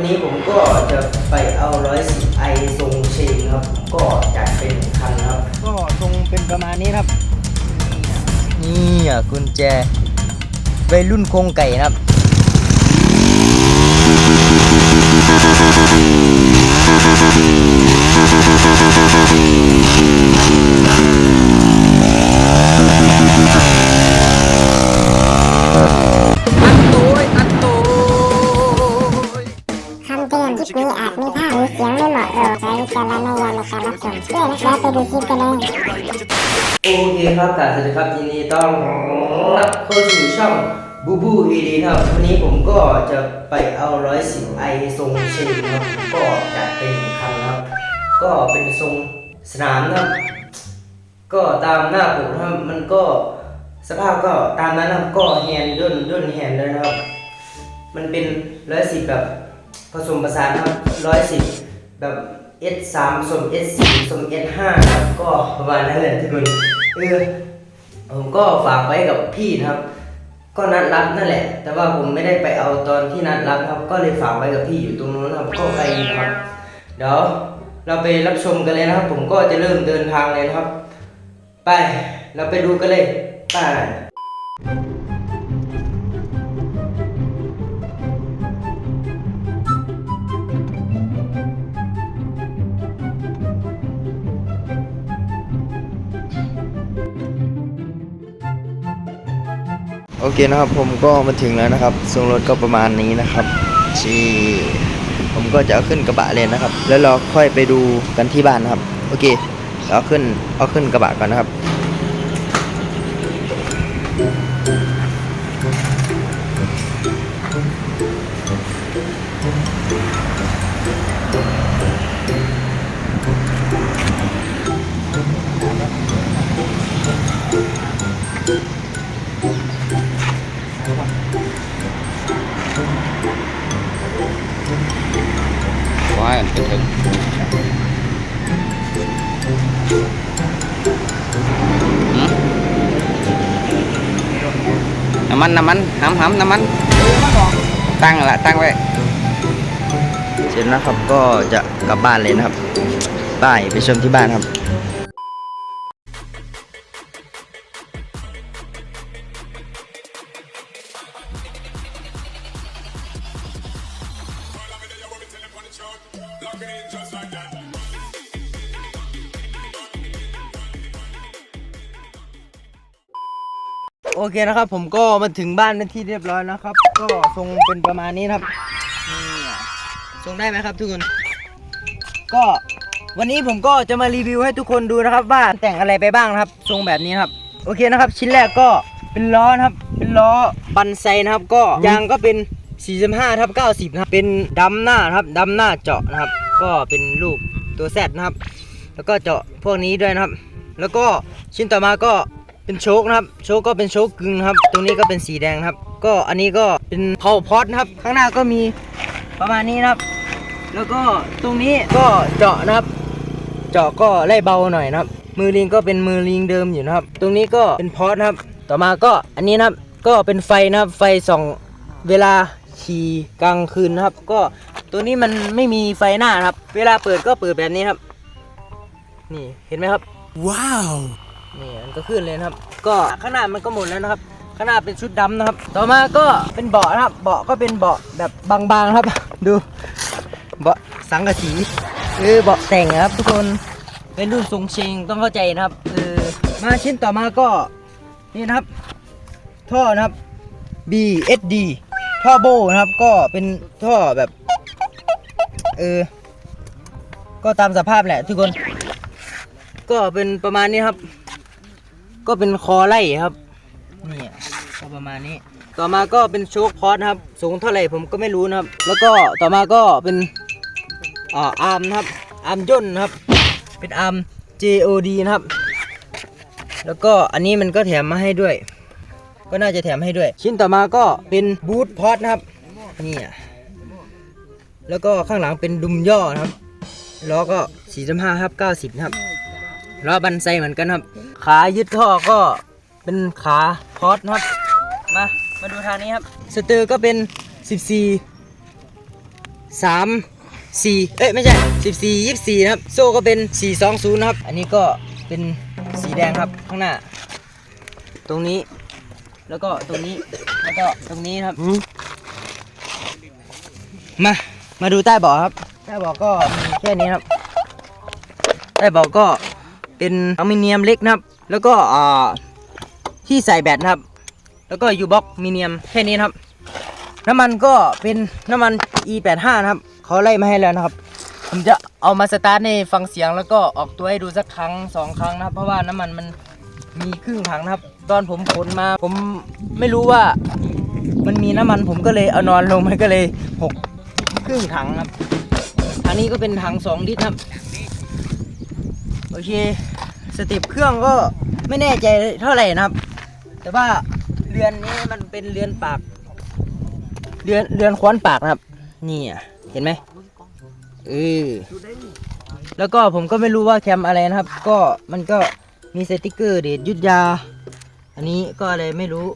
วันนี้ผมก็จะไปเอาร้อยสิบไอทรงเชงครับ ก็จัดเป็นคันครับ ก็ทรงเป็นประมาณนี้ครับ นี่อะกุญแจวัยรุ่นโครงไก่นะครับค สียงไม่เหมาะสมใช้วิจารณญาณในการรับชมด้วยนะครับไปดูคลิปกันเลยโอเคครับกราบสวัสดีครับยินดีต้อนรับเข้าสู่ช่องบูบูอีดีครับวันนี้ผมก็จะไปเอาร้อยสิบไอทรงเชงครับก็จัดเป็นคันครับ ก็เป็นทรงสนามนะครับ ก็ตามหน้าปกครับมันก็สภาพก็ตามนั้นครับก็แฮนด์ย่นย่นแฮนด์เลยนะครับ มันเป็นร้อยสิบแบบผสมผสานครับร้อยสิบ แบบ S 3 สม S 4 สม S 5 ครับก็ประมาณนั้นแหละทุกคนเออผมก็ฝากไว้กับพี่นะครับ ก็นัดรับนั่นแหละ แต่ว่าผมไม่ได้ไปเอาตอนที่นัดรับครับ ก็เลยฝากไว้กับพี่อยู่ตรงนู้นครับก็ไกลอยู่ครับ เดี๋ยวเราไปรับชมกันเลยนะครับ ผมก็จะเริ่มเดินทางเลยนะครับ ไป เราไปดูกันเลยไป อเคนะครับผมก็มาถึงแล้วนะครับทรงรถก็ประมาณนี้นะครับที่ผมก็จะเอาขึ้นกระบะเลยนะครับ แล้วเราค่อยไปดูกันที่บ้านนะครับ โอเคเอาขึ้นเอาขึ้นกระบะก่อนนะครับ กันเถอะน้ำมันน้ำมันหำหำน้ำมันตั้งละตั้งไว้เสร็จแล้วครับก็จะกลับบ้านเลยนะครับบายไปชมที่บ้านครับ โอเคนะครับ ผมก็มาถึงบ้านเป็นที่เรียบร้อยนะครับ ก็ทรงเป็นประมาณนี้นะครับนี่ทรงได้ไหมครับทุกคน ก็วันนี้ผมก็จะมารีวิวให้ทุกคนดูนะครับ ว่าแต่งอะไรไปบ้างนะครับ ทรงแบบนี้ครับ โอเคนะครับ ชิ้นแรกก็เป็นล้อนะครับ เป็นล้อบันไซนะครับ ก็ยางก็เป็น 45ทับ90นะครับเป็นดำหน้านะครับดำหน้าเจาะนะครับ ก็เป็นรูปตัวแซดนะครับ แล้วก็เจาะพวกนี้ด้วยนะครับ แล้วก็ชิ้นต่อมาก็เป็นโชคนะครับ โชคก็เป็นโชคกึ่งครับ ตรงนี้ก็เป็นสีแดงครับ ก็อันนี้ก็เป็นเพาพอดนะครับ ข้างหน้าก็มีประมาณนี้นะครับ แล้วก็ตรงนี้ก็เจาะนะครับ เจาะก็ไล่เบาหน่อยนะครับ มือลิงก็เป็นมือลิงเดิมอยู่นะครับ ตรงนี้ก็เป็นพอดนะครับ ต่อมาก็อันนี้นะครับ ก็เป็นไฟนะครับ ไฟส่องเวลาขี่กลางคืนนะครับ ก็ ตัวนี้มันไม่มีไฟหน้านะครับ เวลาเปิดก็เปิดแบบนี้ครับ นี่เห็นไหมครับ ว้าวนี่มันก็ขึ้นเลยนะครับ ก็ข้างหน้ามันก็หมดแล้วนะครับข้างหน้าเป็นชุดดำนะครับ ต่อมาก็เป็นเบาะนะครับ เบาะก็เป็นเบาะแบบบางๆครับ ดู เบาะสังกะสีเออเบาะแต่งนะครับ ทุกคนเป็นรุ่นทรงเชงต้องเข้าใจนะครับเออมาชิ้นต่อมาก็นี่นะครับ ท่อนะครับ BSD ท่อโบนะครับ ก็เป็นท่อแบบ เออ ก็ตามสภาพแหละทุกคน ก็เป็นประมาณนี้ครับ ก็เป็นคอไล่ครับ นี่ก็ประมาณนี้ ต่อมาก็เป็นโชคพอดครับ สูงเท่าไหร่ผมก็ไม่รู้นะครับ แล้วก็ต่อมาก็เป็นอ่าอาร์มนะครับ อาร์มย่นนะครับ เป็นอาร์ม JOD นะครับ แล้วก็อันนี้มันก็แถมมาให้ด้วย ก็น่าจะแถมให้ด้วย ชิ้นต่อมาก็เป็นบูทพอดนะครับ นี่อะ แล้วก็ข้างหลังเป็นดุมย่อนะครับล้อก็45ครับ90นะครับล้อบันไซเหมือนกันครับ ขายึดท่อก็เป็นขาพอดครับมามาดูทางนี้ครับสเตอร์ก็เป็น14สามสี่เอ้ยไม่ใช่สิบสี่ยี่สี่นะครับ โซ่ก็เป็นสี่สองศูนย์ครับ อันนี้ก็เป็นสีแดงครับข้างหน้า ตรงนี้แล้วก็ตรงนี้แล้วก็ตรงนี้ครับมา มาดูใต้เบาะครับ ใต้เบาะก็มีแค่นี้ครับ ใต้เบาะก็เป็นอลูมิเนียมเล็กนะครับ แล้วก็อ่าที่ใส่แบตนะครับ แล้วก็ยูบ็อกมีเนียมแค่นี้นะครับ น้ำมันก็เป็นน้ำมัน E85 นะครับเขาไล่มาให้แล้วนะครับ ผมจะเอามาสตาร์ทในฟังเสียงแล้วก็ออกตัวให้ดูสักครั้งสองครั้งนะครับ เพราะว่าน้ำมันมันมีครึ่งถังนะครับ ตอนผมขนมา ผมไม่รู้ว่ามันมีน้ำมันผมก็เลยเอานอนลงมันก็เลยหก ครึ่งถังครับ อันนี้ก็เป็นถังสองลิตรครับ โอเค สเต็ปเครื่องก็ไม่แน่ใจเท่าไหร่นะครับ แต่ว่าเรือนนี้มันเป็นเรือนปาก เรือนเรือนคว้านปากนะครับ นี่อะเห็นไหมเออแล้วก็ผมก็ไม่รู้ว่าแคมอะไรนะครับ ก็มันก็มีสติกเกอร์เดชยุทธยา อันนี้ก็อะไรไม่รู้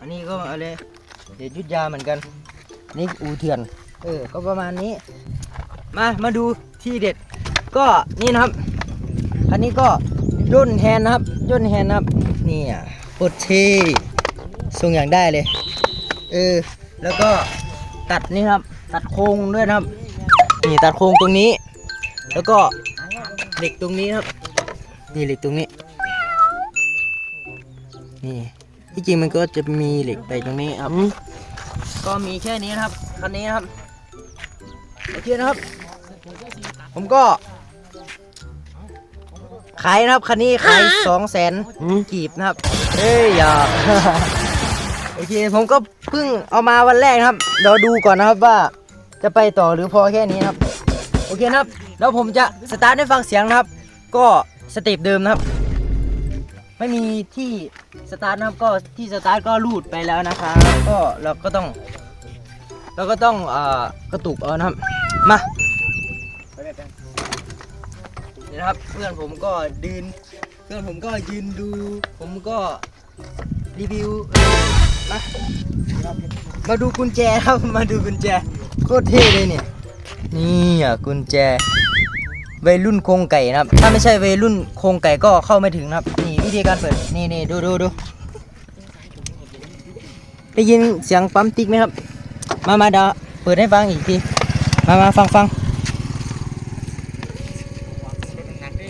อันนี้ก็อะไรเดชยุทธยาเหมือนกัน นี่อูเถื่อน เออ ก็ประมาณนี้ มา มาดูที่เด็ด ก็นี่นะครับ อันนี้ก็ย่นแฮนนะครับย่นแฮนนะครับนี่อะโคตรเท่ทรงอย่างได้เลย เออ แล้วก็ตัดนี่ครับ ตัดโครงด้วยนะครับ นี่ตัดโครงตรงนี้ แล้วก็เหล็กตรงนี้ครับ นี่เหล็กตรงนี้ นี่ ที่จริงมันก็จะมีเหล็กไปตรงนี้ครับ ก็มีแค่นี้นะครับ คันนี้นะครับ อเคนะครับ ผมก็ขายนะครับคันนี้ขายสองแสนกีบนะครับ เอ้ยอย่าโอเคผมก็เพิ่งเอามาวันแรกนะครับเดี๋ยวดูก่อนนะครับว่าจะไปต่อหรือพอแค่นี้นะครับ โอเคนะครับ แล้วผมจะสตาร์ทให้ฟังเสียงนะครับ ก็สเต็ปเดิมนะครับ ไม่มีที่สตาร์ทนะครับก็ที่สตาร์ทก็รูดไปแล้วนะครับก็เราก็ต้อง เราก็ต้องเอ่อกระตุกเอานะครับ มา เดี๋ยวนะครับเพื่อนผมก็ดืนเพื่อนผมก็ยืนดู ผมก็รีวิวมามาดูกุญแจครับมาดูกุญแจโคตรเท่เลยเนี่ยนี่อะกุญแจวัยรุ่นโครงไก่นะครับ ถ้าไม่ใช่วัยรุ่นโครงไก่ก็เข้าไม่ถึงนะครับ นี่วิธีการเปิดนี่นี่ดูดูดูได้ยินเสียงปั๊มติ๊กไหมครับ มามาเดี๋ยวเปิดให้ฟังอีกที มามาฟังฟัง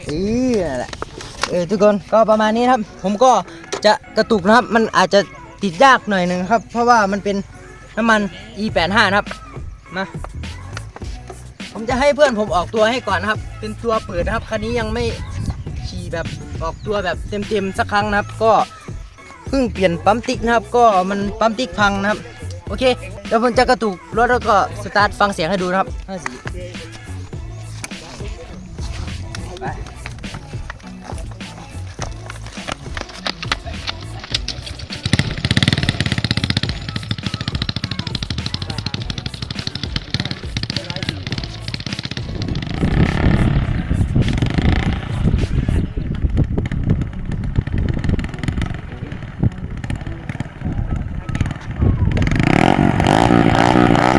เออนั่นแหละเออทุกคนก็ประมาณนี้ครับ ผมก็จะกระตุกนะครับ มันอาจจะติดยากหน่อยหนึ่งครับ เพราะว่ามันเป็นน้ำมัน E85 นะครับ มา ผมจะให้เพื่อนผมออกตัวให้ก่อนนะครับ เป็นตัวเปิดนะครับ คันนี้ยังไม่ขี่แบบออกตัวแบบเต็มๆสักครั้งนะครับ ก็เพิ่งเปลี่ยนปั๊มติ๊กนะครับ ก็มันปั๊มติ๊กพังนะครับ โอเค เดี๋ยวผมจะกระตุกรถแล้วก็สตาร์ทฟังเสียงให้ดูนะครับห้าสี่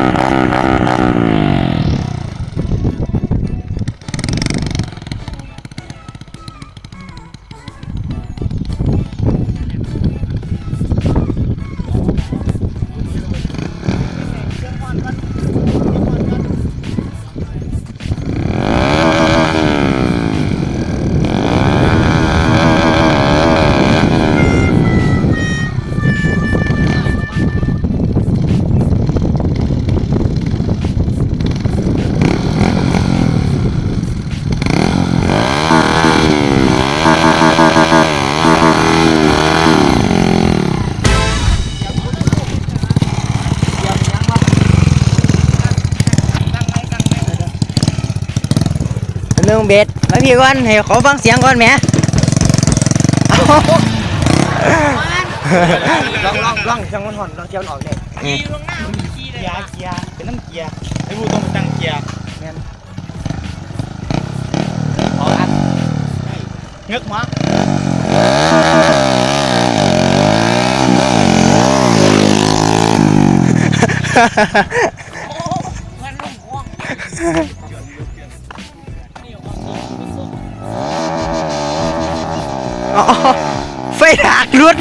เรื่องเบ็ดมาพี่ก่อนให้ขอฟังเสียงก่อนแหมเอาลองลองลองเสียงมันหอนลองเสียงมันออกเลยนี่เกียร์เกียร์เป็นน้ำเกียร์ไอ้บูต้องตั้งเกียร์แม่นเอาอันเงึกหัวอ๋อ ไฟดักรุด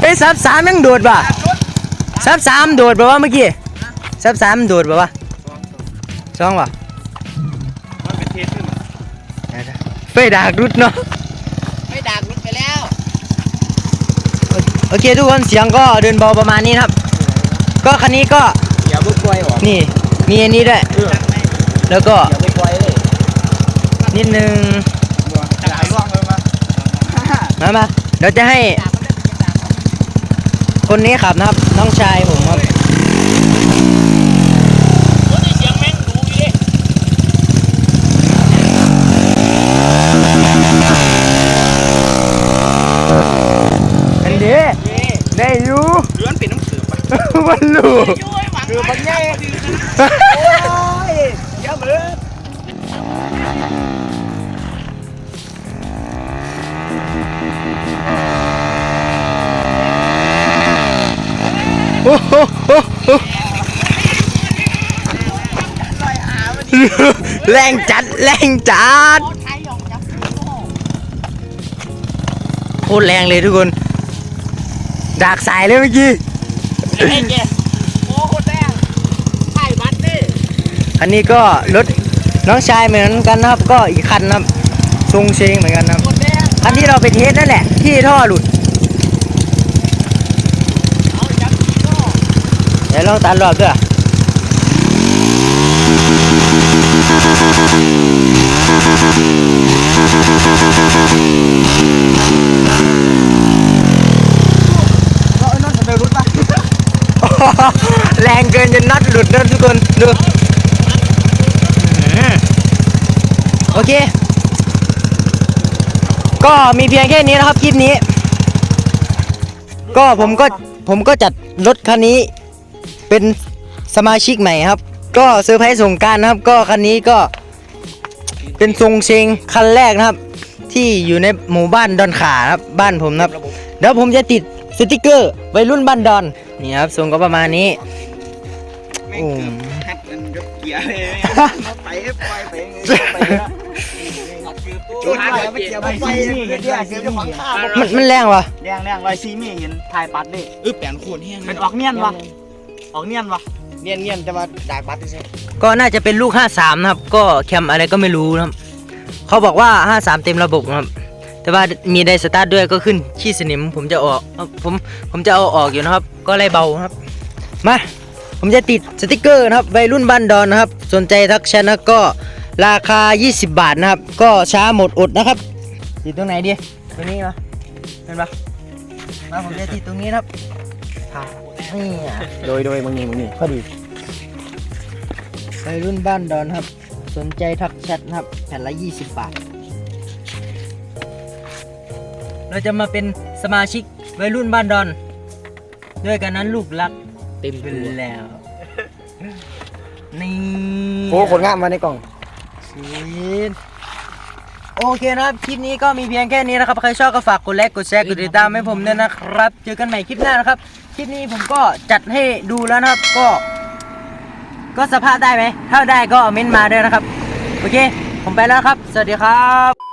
เฮ้ยซับสามยังโดดป่ะซับสามโดดป่ะวะเมื่อกี้ซับสามโดดป่ะวะสองป่ะมันเป็นเทสขึ้นไฟดักรุดเนาะไม่ดักรุดไปแล้ว โอเคทุกคนเสียงก็เดินเบาประมาณนี้นะครับ ก็คันนี้ก็อย่าบุกปล่อยออกนี่มีอันนี้ด้วยเออแล้วก็อย่าไปปล่อยเลยนิดนึง หลายร่องเลยมา มามาเดี๋ยวจะให้ คนนี้ขับนะครับ น้องชายผมครับเสียงแม่งดูดิอันเด้ได้อยู่เลือนเป็นน้ำเสือปะมันรู้คือมันใหญ่ โอ้โหโอ้โหแรงจัดแรงจัดโคตรแรงเลยทุกคนดากสายเลยเมื่อกี้ไอ้เจ๊โอ้โหแดงไข่บัตดิอันนี้ก็รถน้องชายเหมือนกันนะครับ ก็อีกคันนะครับทรงเชงเหมือนกันนะครับแดงคันที่เราไปเทสนั่นแหละ ที่ท่อหลุด เอาจับก็ เดี๋ยวลองตัดรอบด้วยแรงเกินจนน็อตหลุดนะทุกคนดูอืมโอเค ก็มีเพียงแค่นี้นะครับคลิปนี้ ก็ผมก็ผมก็จัดรถคันนี้ เป็นสมาชิกใหม่ครับ ก็เซอร์ไพรส์สงกรารนะครับ ก็คันนี้ก็เป็นทรงเชงคันแรกนะครับ ที่อยู่ในหมู่บ้านดอนขาครับบ้านผมนะครับ เดี๋ยวผมจะติดสติกเกอร์วัยรุ่นบ้านดอนนี่ครับทรงก็ประมาณนี้ไม่เกือบหัดมันยกเกียร์เลยไปไปไปไปจุดไปไปเกียร์ไปไปเกียร์เกียร์เกียร์ของข้ามันมันแรงวะแดงแดงลอยซีมี่เห็นถ่ายปัดดิเออแปลนโคตรเฮี้ยเป็นออกเนียนวะ ออกเนียนวะเนียนเนียนจะมาดากปัดใช่ก็น่าจะเป็นลูก 53 นะครับ ก็แคมอะไรก็ไม่รู้นะครับ เขาบอกว่า 53 เต็มระบบนะครับ แต่ว่ามีไดสตาร์ทด้วยก็ขึ้นขี้สนิม ผมจะออกเอ้าผมผมจะเอาออกอยู่นะครับ ก็ไล่เบานะครับ มา ผมจะติดสติกเกอร์นะครับวัยรุ่นบ้านดอนนะครับ สนใจทักแชทนะก็ราคา 20 บาทนะครับ ก็ช้าหมดอดนะครับ ติดตรงไหนดีตรงนี้เหรอเห็นปะมาผมจะติดตรงนี้นะครับ อ่านี่อะโดยโดยมึงนี่มึงนี่พอดีวัยรุ่นบ้านดอนครับ สนใจทักแชทนะครับ แผ่นละ 20 บาท เราจะมาเป็นสมาชิกวัยรุ่นบ้านดอน ด้วยกันนั้นลูกรักเต็มเป็นแล้ว นี่โอ้ผลงานมาในกล่องชีดโอเคนะครับ คลิปนี้ก็มีเพียงแค่นี้นะครับ ใครชอบก็ฝากกดไลค์กดแชร์กดติดตามให้ผมด้วยนะครับ เจอกันใหม่คลิปหน้านะครับ คลิปนี้ผมก็จัดให้ดูแล้วนะครับ ก็ ก็สภาพได้ไหม ถ้าได้ก็เม้นมาด้วยนะครับ โอเค ผมไปแล้วครับ สวัสดีครับ